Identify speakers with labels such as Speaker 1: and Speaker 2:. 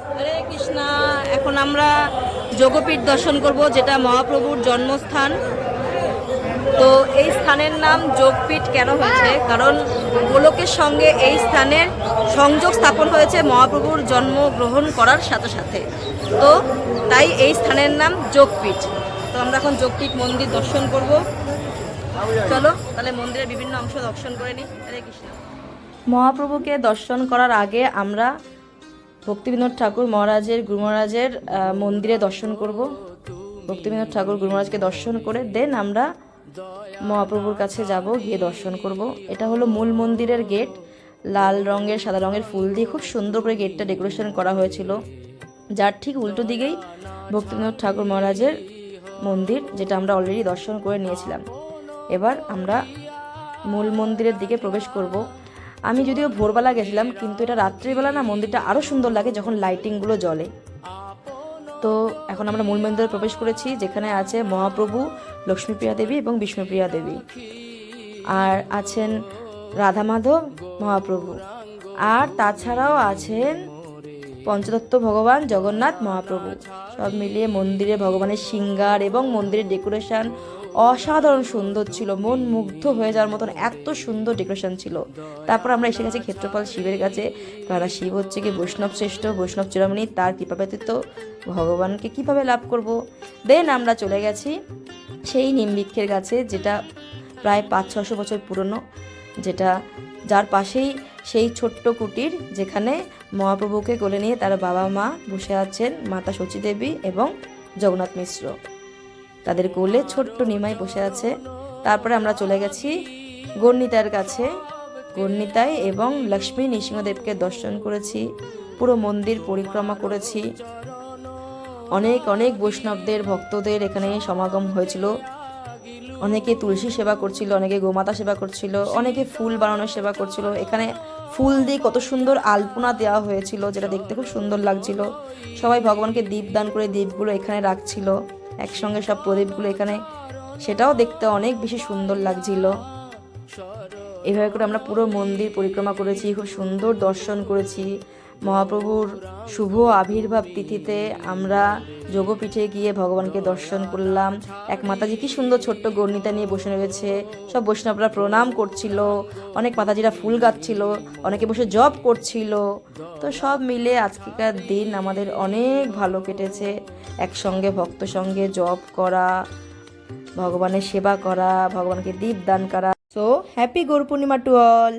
Speaker 1: হরে কৃষ্ণা। এখন আমরা যোগপীঠ দর্শন করব, যেটা মহাপ্রভুর জন্মস্থান। তো এই স্থানের নাম যোগপীঠ কেন হয়েছে? কারণ গোলকের সঙ্গে এই স্থানের সংযোগ স্থাপন হয়েছে মহাপ্রভুর জন্মগ্রহণ করার সাথে সাথে। তো তাই এই স্থানের নাম যোগপীঠ। তো আমরা এখন যোগপীঠ মন্দির দর্শন করব। চলো, তাহলে মন্দিরের বিভিন্ন অংশ দর্শন করে নিই। হরে কৃষ্ণ। মহাপ্রভুকে দর্শন করার আগে আমরা ভক্তিবিনোদ ঠাকুর মহারাজের গুরু মহারাজের মন্দিরে দর্শন করব। ভক্তিবিনোদ ঠাকুর গুরু মহারাজকে দর্শন করে দেন আমরা মহাপ্রভুর কাছে যাব, গিয়ে দর্শন করব। এটা হলো মূল মন্দিরের গেট। লাল রঙের, সাদা রঙের ফুল দিয়ে খুব সুন্দর করে গেটটা ডেকোরেশন করা হয়েছিল। যার ঠিক উল্টো দিকেই ভক্তিবিনোদ ঠাকুর মহারাজের মন্দির, যেটা আমরা অলরেডি দর্শন করে নিয়েছিলাম। এবার আমরা মূল মন্দিরের দিকে প্রবেশ করব। আমি যদিও ভোরবেলা গেছিলাম, কিন্তু এটা রাত্রিবেলা না মন্দিরটা আরও সুন্দর লাগে যখন লাইটিংগুলো জ্বলে। তো এখন আমরা মূল মন্দিরে প্রবেশ করেছি, যেখানে আছে মহাপ্রভু, লক্ষ্মীপ্রিয়া দেবী এবং বিষ্ণুপ্রিয়া দেবী। আর আছেন রাধা মাধব মহাপ্রভু। আর তাছাড়াও আছেন পঞ্চদত্ত ভগবান, জগন্নাথ মহাপ্রভু। সব মিলিয়ে মন্দিরে ভগবানের সিঙ্গার এবং মন্দিরের ডেকোরেশন অসাধারণ সুন্দর ছিল। মন মুগ্ধ হয়ে যাওয়ার মতন এত সুন্দর ডেকোরেশন ছিল। তারপর আমরা এসে গেছি ক্ষেত্রপাল শিবের কাছে। কারণ শিব হচ্ছে কি বৈষ্ণব শ্রেষ্ঠ, বৈষ্ণব চূড়ামণি তার কৃপা ব্যতীত ভগবানকে কীভাবে লাভ করব? দেন আমরা চলে গেছি সেই নিমবৃক্ষের কাছে যেটা প্রায় পাঁচ ছশো বছর পুরনো, যেটা যার পাশেই সেই ছোট্ট কুটির যেখানে মহাপ্রভুকে কোলে নিয়ে তার বাবা মা বসে আছেন, মাতা শচী দেবী এবং জগন্নাথ মিশ্র। তাদের কোলে ছোট্ট নিমাই বসে আছে। তারপরে আমরা চলে গেছি গর্ণিতার কাছে। গর্ণিতায় এবং লক্ষ্মী নৃসিংহদেবকে দর্শন করেছি, পুরো মন্দির পরিক্রমা করেছি। অনেক অনেক বৈষ্ণবদের, ভক্তদের এখানে সমাগম হয়েছিল। অনেকে তুলসী সেবা করছিল, অনেকে গোমাতা সেবা করছিল, অনেকে ফুল বানানোর সেবা করছিল। এখানে ফুল দিয়ে কত সুন্দর আলপনা দেওয়া হয়েছিল, যেটা দেখতে খুব সুন্দর লাগছিল। সবাই ভগবানকে দীপ দান করে দীপগুলো এখানে রাখছিল। একসঙ্গে সব প্রদীপগুলো এখানে, সেটাও দেখতে অনেক বেশি সুন্দর লাগছিল। এভাবে করে আমরা পুরো মন্দির পরিক্রমা করেছি, খুব সুন্দর দর্শন করেছি। মহাপ্রভুর শুভ আবির্ভাব তিথিতে আমরা যোগপীঠে গিয়ে ভগবানকে দর্শন করলাম। এক মাতাজি কি সুন্দর ছোট্ট গর্ণিতা নিয়ে বসে রয়েছে। সব বৈষ্ণবরা প্রণাম করছিল। অনেক মাতাজিরা ফুল গাচ্ছিল। অনেকে বসে জব করছিল। তো সব মিলে আজকেকার দিন আমাদের অনেক ভালো কেটেছে। একসঙ্গে ভক্ত সঙ্গে জব করা, ভগবানের সেবা করা, ভগবানকে দীপ দান করা। So happy Gaur Purnima to all